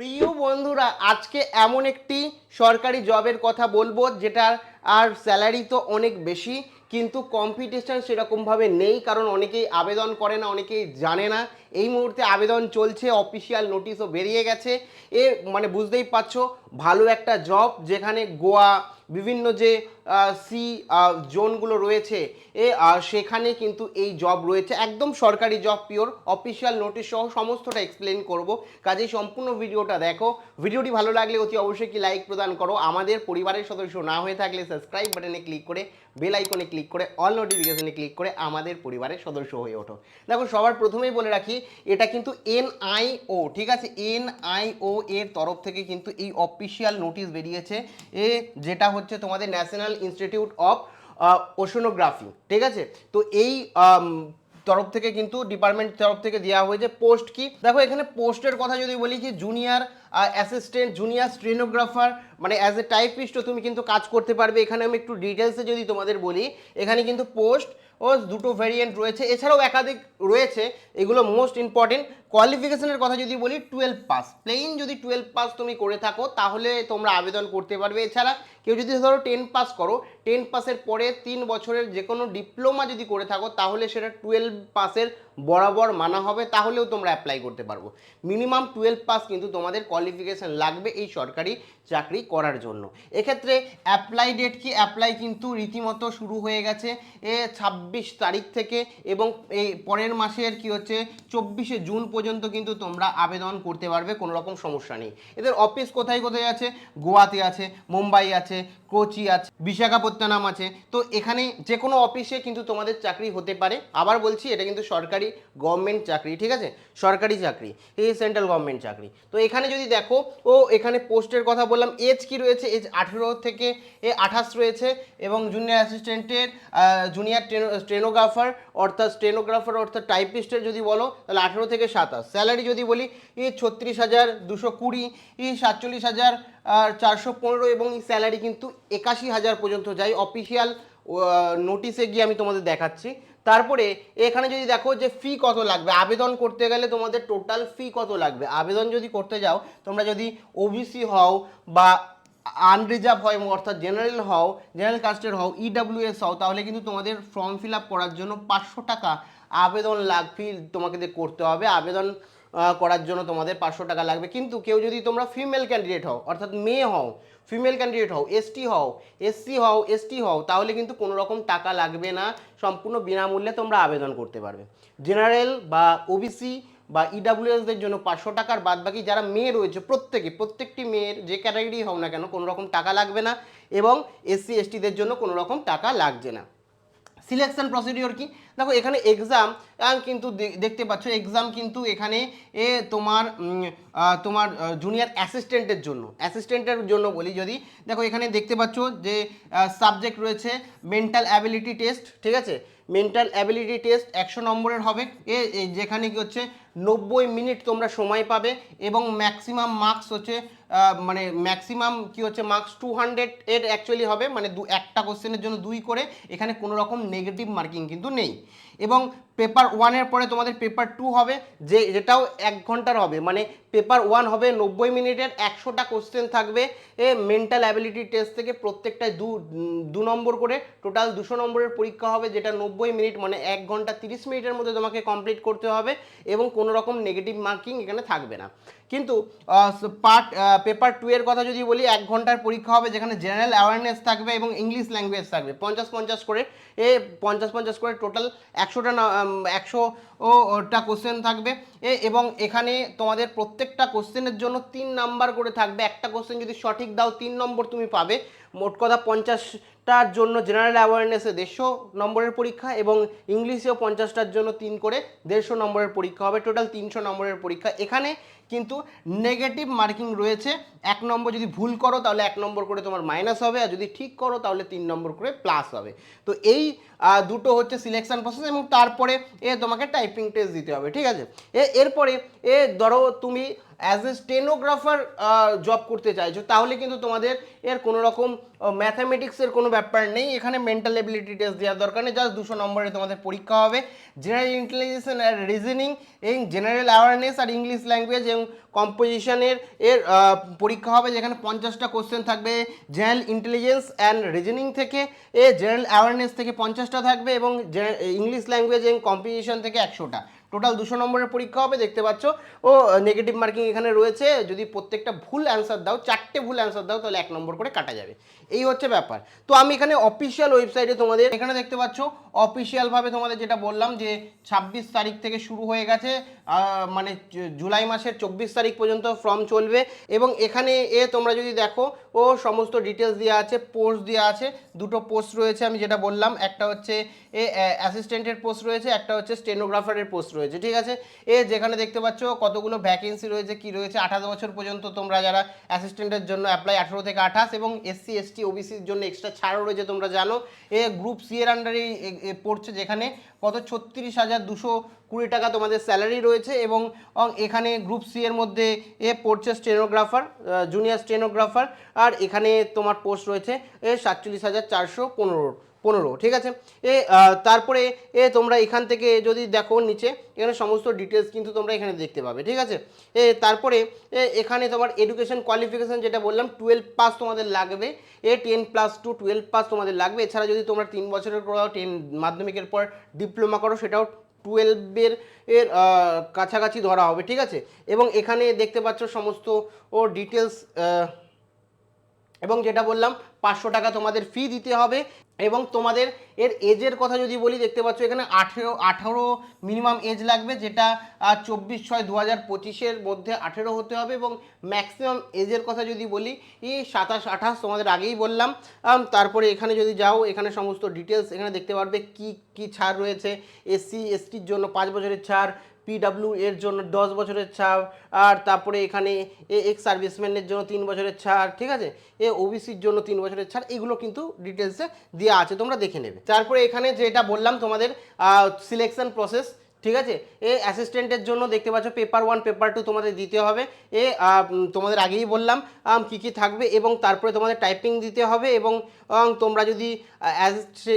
প্রিয় বন্ধুরা, আজকে এমন একটি সরকারি জবের কথা বলব যেটার আর স্যালারি তো অনেক বেশি। কিন্তু কম্পিটিশান সেরকমভাবে নেই, কারণ অনেকেই আবেদন করে না, অনেকেই জানে না। এই মুহূর্তে আবেদন চলছে অফিসিয়াল নোটিশও বেরিয়ে গেছে। এ মানে বুঝতেই পারছ, ভালো একটা জব যেখানে গোয়া, বিভিন্ন যে সি জোনগুলো রয়েছে, এ সেখানে কিন্তু এই জব রয়েছে। একদম সরকারি জব পিওর অফিসিয়াল নোটিশ সহ সমস্তটা এক্সপ্লেন করব। কাজেই সম্পূর্ণ ভিডিওটা দেখো। ভিডিওটি ভালো লাগলে অতি অবশ্যই কি লাইক প্রদান করো। আমাদের পরিবারের সদস্য না হয়ে থাকলে সাবস্ক্রাইব বাটনে ক্লিক করে বেল আইকনে ক্লিক করে অল নোটিফিকেশানে ক্লিক করে আমাদের পরিবারের সদস্য হয়ে ওঠো। দেখো সবার প্রথমেই বলে রাখি, এটা কিন্তু এনআইও ঠিক আছে? এনআইও এর তরফ থেকে কিন্তু এই অফিসিয়াল নোটিশ বেরিয়েছে এ, যেটা হচ্ছে তোমাদের ন্যাশনাল ইনস্টিটিউট অফ ওশনোগ্রাফি ঠিক আছে? তো এই তরফ থেকে কিন্তু ডিপার্টমেন্ট তরফ থেকে দেওয়া হয়েছে পোস্ট কি? দেখো, এখানে পোস্টের কথা যদি বলি কি জুনিয়র অ্যাসিস্ট্যান্ট জুনিয়র স্টেনোগ্রাফার মানে অ্যাজ এ টাইপিস্টও তুমি কিন্তু কাজ করতে পারবে। এখানে আমি একটু ডিটেলসে যদি তোমাদের বলি, এখানে কিন্তু পোস্ট ও দুটো ভেরিয়েন্ট রয়েছে। এছাড়াও একাধিক রয়েছে। এগুলো মোস্ট ইম্পর্টেন্ট কোয়ালিফিকেশনের কথা যদি বলি টুয়েলভ পাস প্লেইন যদি টুয়েলভ পাস তুমি করে থাকো, তাহলে তোমরা আবেদন করতে পারবে। এছাড়া কেউ যদি ধরো টেন পাস করো টেন পাসের পরে তিন বছরের যে কোনো ডিপ্লোমা যদি করে থাকো, তাহলে সেটা টুয়েলভ পাসের বরাবর মানা হবে। তাহলেও তোমরা অ্যাপ্লাই করতে পারব। মিনিমাম টুয়েলভ পাস কিন্তু তোমাদের কোয়ালিফিকেশন লাগবে এই সরকারি চাকরি করার জন্য। এক্ষেত্রে অ্যাপ্লাই ডেট কি? অ্যাপ্লাই কিন্তু রীতিমতো শুরু হয়ে গেছে। এ ছাব্বিশ তারিখ থেকে এবং এই পরের মাসের কি হচ্ছে, চব্বিশে জুন পর্যন্ত কিন্তু তোমরা আবেদন করতে পারবে, কোনো রকম সমস্যা নেই। এদের অফিস কোথায় কোথায় আছে? গোয়াতে আছে, মুম্বাই আছে, কোচি আছে, বিশাখাপত্তনম আছে। তো এখানে যে কোনো অফিসে কিন্তু তোমাদের চাকরি হতে পারে। আবার বলছি, এটা কিন্তু সরকারি গভর্নমেন্ট চাকরি, ঠিক আছে? সরকারি চাকরি, এই সেন্ট্রাল গভর্নমেন্ট চাকরি। তো এখানে যদি দেখো, ও এখানে পোস্টের কথা বললাম, এজ কি রয়েছে? এজ আঠেরো থেকে এ আঠাশ রয়েছে এবং জুনিয়র অ্যাসিস্ট্যান্টের জুনিয়র স্টেনোগ্রাফার, অর্থাৎ স্টেনোগ্রাফার, অর্থাৎ টাইপিস্টের যদি বলো, তাহলে আঠেরো থেকে সাতাশ। স্যালারি যদি বলি এই ছত্রিশ হাজার দুশো কুড়ি, ই সাতচল্লিশ হাজার চারশো পনেরো এবং স্যালারি কিন্তু একাশি হাজার পর্যন্ত যায়। অফিসিয়াল নোটিশে গিয়ে আমি তোমাদের দেখাচ্ছি। তারপরে এখানে যদি দেখো যে ফি কত লাগবে, আবেদন করতে গেলে তোমাদের টোটাল ফি কত লাগবে? আবেদন যদি করতে যাও, তোমরা যদি ওবিসি হও বা আনরিজার্ভ হয় অর্থাৎ জেনারেল হও জেনারেল কাস্টের হও ইডাব্লিউএস হও, তাহলে কিন্তু তোমাদের ফর্ম ফিল আপ করার জন্য পাঁচশো টাকা আবেদন লাগ ফি তোমাকে করতে হবে। আবেদন করার জন্য তোমাদের পাঁচশো টাকা লাগবে। কিন্তু কেউ যদি তোমরা ফিমেল ক্যান্ডিডেট হও, অর্থাৎ মেয়ে হও ফিমেল ক্যান্ডিডেট হও এসটি হও এসসি হও এসটি হও, তাহলে কিন্তু কোনো রকম টাকা লাগবে না। সম্পূর্ণ বিনামূল্যে তোমরা আবেদন করতে পারবে। জেনারেল বা ওবিসি বা ইডাব্লিউএসদের জন্য পাঁচশো টাকার বাদ বাকি যারা মেয়ে রয়েছে, প্রত্যেকে, প্রত্যেকটি মেয়ের যে ক্যাটাগরি হোক না কেন কোনো রকম টাকা লাগবে না এবং এসসি এসটিদের জন্য কোনো রকম টাকা লাগছে না। সিলেকশন প্রসিডিওর কি? দেখো, এখানে এক্সাম কিন্তু দেখতে পাচ্ছ এক্সাম কিন্তু এখানে, এ, তোমার তোমার জুনিয়র অ্যাসিস্ট্যান্টের জন্য। অ্যাসিস্ট্যান্টের জন্য বলি যদি, দেখো, এখানে দেখতে পাচ্ছ যে সাবজেক্ট রয়েছে মেন্টাল অ্যাবিলিটি টেস্ট ঠিক আছে? মেন্টাল অ্যাবিলিটি টেস্ট একশো নম্বরের হবে। এ, যেখানে কি হচ্ছে নব্বই মিনিট তোমরা সময় পাবে এবং ম্যাক্সিমাম মার্কস হচ্ছে মানে ম্যাক্সিমাম কি হচ্ছে মার্কস টু হান্ড্রেড এর অ্যাকচুয়ালি হবে মানে দু, একটা কোশ্চেনের জন্য দুই করে, এখানে কোনো রকম নেগেটিভ মার্কিং কিন্তু নেই। এবং পেপার ওয়ানের পরে তোমাদের পেপার টু হবে, যে, যেটাও এক ঘণ্টার হবে মানে পেপার ওয়ান হবে নব্বই মিনিটের, একশোটা কোশ্চেন থাকবে, এ মেন্টাল অ্যাবিলিটি টেস্ট থেকে প্রত্যেকটায় দু দু নম্বর করে টোটাল দুশো নম্বরের পরীক্ষা হবে, যেটা নব্বই মিনিট মানে এক ঘণ্টা তিরিশ মিনিটের মধ্যে তোমাকে কমপ্লিট করতে হবে, এবং কোনো রকম নেগেটিভ মার্কিং এখানে থাকবে না। কিন্তু পার্ট পেপার টু এর কথা যদি বলি, এক ঘণ্টার পরীক্ষা হবে যেখানে জেনারেল অ্যাওয়ারনেস থাকবে এবং ইংলিশ ল্যাঙ্গুয়েজ থাকবে। পঞ্চাশ পঞ্চাশ করে, এ পঞ্চাশ পঞ্চাশ করে টোটাল একশোটা একশোটা কোশ্চেন থাকবে। এবং এখানে তোমাদের প্রত্যেকটা কোশ্চেনের জন্য তিন নাম্বার করে থাকবে। একটা কোশ্চেন যদি সঠিক দাও, তিন নম্বর তুমি পাবে। মোট কথা পঞ্চাশটার জন্য জেনারেল অ্যাওয়ারনেসে দেড়শো নম্বরের পরীক্ষা এবং ইংলিশেও পঞ্চাশটার জন্য তিন করে দেড়শো নম্বরের পরীক্ষা হবে। টোটাল তিনশো নম্বরের পরীক্ষা। এখানে কিন্তু নেগেটিভ মার্কিং রয়েছে। এক নম্বর যদি ভুল করো, তাহলে এক নম্বর করে তোমার মাইনাস হবে, আর যদি ঠিক করো, তাহলে তিন নম্বর করে প্লাস হবে। তো এই দুটো হচ্ছে সিলেকশান প্রসেস এবং তারপরে এ তোমাকে টাইপিং টেস্ট দিতে হবে, ঠিক আছে? এরপরে এ, ধরো তুমি অ্যাজ এ স্টেনোগ্রাফার জব করতে চাইছো, তাহলে কিন্তু তোমাদের এর কোনো রকম ম্যাথামেটিক্সের কোনো ব্যাপার নেই। এখানে মেন্টাল এবিলিটি টেস্ট দেওয়ার দরকার নেই জাস্ট দুশো নম্বরে তোমাদের পরীক্ষা হবে। জেনারেল ইন্টেলিজেন্স অ্যান্ড রিজনিং এবং জেনারেল অ্যাওয়ারনেস আর ইংলিশ ল্যাঙ্গুয়েজ এবং কম্পোজিশনের এর পরীক্ষা হবে, যেখানে পঞ্চাশটা কোশ্চেন থাকবে। জেনারেল ইন্টেলিজেন্স অ্যান্ড রিজনিং থেকে, এ জেনারেল অ্যাওয়ারনেস থেকে পঞ্চাশটা থাকবে এবং ইংলিশ ল্যাঙ্গুয়েজ এবং কম্পোজিশন থেকে একশোটা। টোটাল দুশো নম্বরের পরীক্ষা হবে, দেখতে পাচ্ছ। ও নেগেটিভ মার্কিং এখানে রয়েছে। যদি প্রত্যেকটা ভুল অ্যান্সার দাও, চারটে ভুল অ্যান্সার দাও, তাহলে এক নম্বর করে কাটা যাবে। এই হচ্ছে ব্যাপার। তো আমি এখানে অফিসিয়াল ওয়েবসাইটে তোমাদের, এখানে দেখতে পাচ্ছ অফিসিয়ালভাবে তোমাদের যেটা বললাম যে ছাব্বিশ তারিখ থেকে শুরু হয়ে গেছে মানে জুলাই মাসের চব্বিশ তারিখ পর্যন্ত ফর্ম চলবে এবং এখানে এ তোমরা যদি দেখো, ও সমস্ত ডিটেলস দেওয়া আছে পোস্ট দেওয়া আছে, দুটো পোস্ট রয়েছে আমি যেটা বললাম, একটা হচ্ছে এ অ্যাসিস্ট্যান্টের পোস্ট রয়েছে, একটা হচ্ছে স্টেনোগ্রাফারের পোস্ট রয়েছে, ঠিক আছে? এ যেখানে দেখতে পাচ্ছ কতগুলো ভ্যাকেন্সি রয়েছে, কি রয়েছে আঠারো বছর পর্যন্ত তোমরা যারা অ্যাসিস্ট্যান্টের জন্য অ্যাপ্লাই আঠারো থেকে আঠাশ এবং এসসি এসটি ওবিসির জন্য এক্সট্রা ছাড়ও রয়েছে, তোমরা জানো। এ গ্রুপ সি এর আন্ডারে পড়ছে যেখানে কত? ছত্রিশ হাজার দুশো কুড়ি টাকা তোমাদের স্যালারি রয়েছে এবং এখানে গ্রুপ সি এর মধ্যে এ পড়ছে স্টেনোগ্রাফার জুনিয়র স্টেনোগ্রাফার আর এখানে তোমার পোস্ট রয়েছে এ সাতচল্লিশ হাজার চারশো পনেরো। পনেরো, ঠিক আছে? এ তারপরে, এ, তোমরা এখান থেকে যদি দেখো নিচে, এখানে সমস্ত ডিটেলস কিন্তু তোমরা এখানে দেখতে পাবে, ঠিক আছে? এ, তারপরে এখানে তোমার এডুকেশন কোয়ালিফিকেশন যেটা বললাম টুয়েলভ পাস তোমাদের লাগবে, এ ten plus two twelve pass তোমাদের লাগবে। এছাড়া যদি তোমরা তিন বছরের করো টেন মাধ্যমিকের পর ডিপ্লোমা করো, সেটাও টুয়েলভের এর কাছাকাছি ধরা হবে, ঠিক আছে? এবং এখানে দেখতে পাচ্ছ সমস্ত ও ডিটেলস এবং যেটা বললাম, পাঁচশো টাকা তোমাদের ফি দিতে হবে এবং তোমাদের এর এজের কথা যদি বলি, দেখতে পাচ্ছ এখানে আঠেরো, আঠারো মিনিমাম এজ লাগবে, যেটা চব্বিশ ছয় দু হাজার পঁচিশের মধ্যে আঠেরো হতে হবে এবং ম্যাক্সিমাম এজের কথা যদি বলি, এই সাতাশ, আঠাশ তোমাদের আগেই বললাম। তারপরে এখানে যদি যাও, এখানে সমস্ত ডিটেলস এখানে দেখতে পারবে কি কি ছাড় রয়েছে এসসি এসটির জন্য পাঁচ বছরের ছাড় পিডাব্লিউ এর জন্য দশ বছরের ছাড়, আর তারপরে এখানে এ এক্স সার্ভিসম্যানের জন্য তিন বছরের ছাড়, ঠিক আছে? এ ওবিসির জন্য তিন বছরের ছাড়, এগুলো কিন্তু ডিটেলসে দেওয়া আছে, তোমরা দেখে নেবে। তারপরে এখানে যেটা বললাম তোমাদের সিলেকশন প্রসেস ঠিক আছে? এ অ্যাসিস্ট্যান্টের জন্য দেখতে পাচ্ছ পেপার ওয়ান পেপার টু তোমাদের দিতে হবে। এ তোমাদের আগেই বললাম কি কি থাকবে এবং তারপরে তোমাদের টাইপিং দিতে হবে এবং তোমরা যদি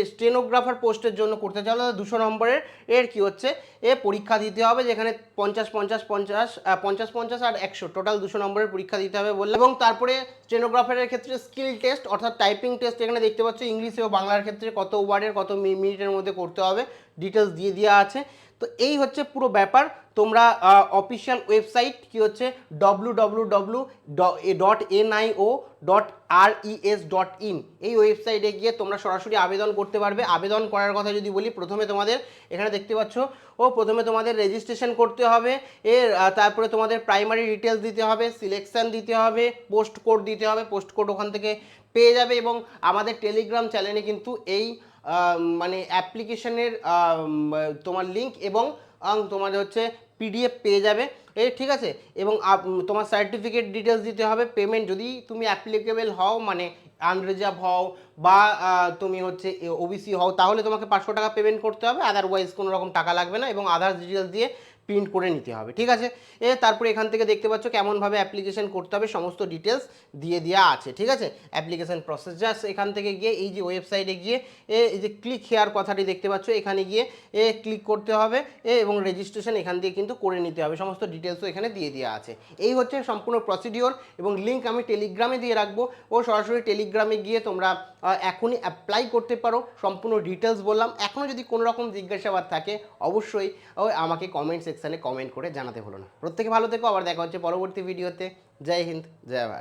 স্টেনোগ্রাফার পোস্টের জন্য করতে চাও, তাহলে দুশো নম্বরের, এর কি হচ্ছে? এ পরীক্ষা দিতে হবে যেখানে পঞ্চাশ পঞ্চাশ পঞ্চাশ পঞ্চাশ পঞ্চাশ আর একশো টোটাল দুশো নম্বরের পরীক্ষা দিতে হবে বললাম। এবং তারপরে স্টেনোগ্রাফারের ক্ষেত্রে স্কিল টেস্ট, অর্থাৎ টাইপিং টেস্ট, এখানে দেখতে পাচ্ছ ইংলিশে ও বাংলার ক্ষেত্রে কত ওয়ার্ডের, কত মিনিটের মধ্যে করতে হবে। ডিটেলস দিয়ে দেওয়া আছে। তো এই হচ্ছে পুরো ব্যাপার। তোমরা অফিসিয়াল ওয়েবসাইট কি হচ্ছে? W W W dot NIO dot R ES dot in এই ওয়েবসাইটে গিয়ে তোমরা সরাসরি আবেদন করতে পারবে। আবেদন করার কথা যদি বলি, প্রথমে তোমাদের এখানে দেখতে পাচ্ছ, ও প্রথমে তোমাদের রেজিস্ট্রেশন করতে হবে। এর তারপরে তোমাদের প্রাইমারি ডিটেলস দিতে হবে সিলেকশান দিতে হবে পোস্ট কোড দিতে হবে পোস্ট কোড ওখান থেকে পেয়ে যাবে এবং আমাদের টেলিগ্রাম চ্যানেলে কিন্তু এই মানে অ্যাপ্লিকেশনের তোমার লিঙ্ক এবং আহ, তোমাদের হচ্ছে পিডিএফ পেয়ে যাবে। এই ঠিক আছে? এবং তোমার সার্টিফিকেট ডিটেলস দিতে হবে পেমেন্ট যদি তুমি অ্যাপ্লিকেবল হও মানে আনরিজার্ভ হও বা তুমি হচ্ছে ওবিসি হও তাহলে তোমাকে পাঁচশো টাকা পেমেন্ট করতে হবে আদারওয়াইজ কোনো রকম টাকা লাগবে না এবং আধার ডিটেলস দিয়ে প্রিন্ট করে নিতে হবে, ঠিক আছে? এ তারপরে এখান থেকে দেখতে পাচ্ছ কেমনভাবে অ্যাপ্লিকেশন করতে হবে, সমস্ত ডিটেলস দিয়ে দেওয়া আছে, ঠিক আছে? অ্যাপ্লিকেশন প্রসেস জাস্ট এখান থেকে গিয়ে এই যে ওয়েবসাইটে গিয়ে এই যে ক্লিক হেয়ার কথাটি দেখতে পাচ্ছ, এখানে গিয়ে, এ ক্লিক করতে হবে, এ এবং রেজিস্ট্রেশন এখান দিয়ে কিন্তু করে নিতে হবে, সমস্ত ডিটেলসও এখানে দিয়ে দেওয়া আছে। এই হচ্ছে সম্পূর্ণ প্রসিডিওর এবং লিঙ্ক আমি টেলিগ্রামে দিয়ে রাখব, ও সরাসরি টেলিগ্রামে গিয়ে তোমরা এখনই অ্যাপ্লাই করতে পারো, সম্পূর্ণ ডিটেলস বললাম। এখনও যদি কোনো রকম জিজ্ঞাসাবাদ থাকে, অবশ্যই আমাকে কমেন্ট সেকশানে কমেন্ট করে জানাতে ভুলো না। প্রত্যেকে ভালো থেকো, আবার দেখা হচ্ছে পরবর্তী ভিডিওতে জয় হিন্দ, জয় ভারত।